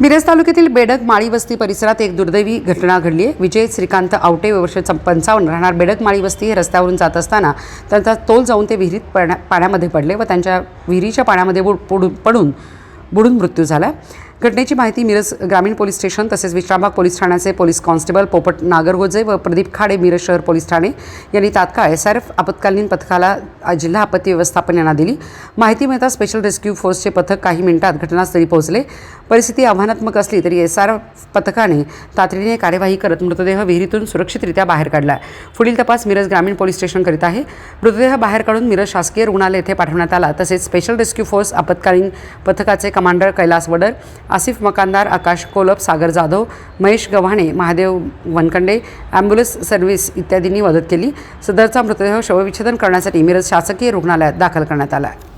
मिरज तालुक्यातील बेडक माळी वस्ती परिसरात एक दुर्दैवी घटना घडली आहे. विजय श्रीकांत आवटे वर्ष पंचावन्न राहणार बेडक माळी वस्ती हे रस्त्यावरून जात असताना त्यांचा तोल जाऊन ते विहिरीत पाण्या पाण्यामध्ये पडले व त्यांच्या विहिरीच्या पाण्यामध्ये बुड पडून बुडून मृत्यू झाला. घटनेची माहिती मिरज ग्रामीण पोलीस स्टेशन तसेच विश्रामबाग पोलीस ठाण्याचे पोलीस कॉन्स्टेबल पोपट नागरगोजे व प्रदीप खाडे मिरज शहर पोलीस ठाणे यांनी तात्काळ एस आर एफ आपत्कालीन पथकाला जिल्हा आपत्ती व्यवस्थापन यांना दिली. माहिती मिळता स्पेशल रेस्क्यू फोर्सचे पथक काही मिनिटात घटनास्थळी पोहोचले. परिस्थिती आव्हानात्मक असली तरी एस आर पथकाने तातडीने कार्यवाही करत मृतदेह विहिरीतून सुरक्षितरित्या बाहेर काढला पुढील तपास मिरज ग्रामीण पोलीस स्टेशन करीत आहे. मृतदेह बाहेर काढून मिरज शासकीय रुग्णालय येथे पाठवण्यात आला. तसेच स्पेशल रेस्क्यू फोर्स आपत्कालीन पथकाचे commander Kailas Wadar Asif Makandar Akash Kolap Sagar Jadhav Mahesh Gavhane Mahadev Wankande ambulance service इत्यादींनी मदत केली. सदरचा मृतदेह शवविच्छेदन करण्यासाठी मिरज शासकीय रुग्णालयात दाखल करण्यात आला आहे.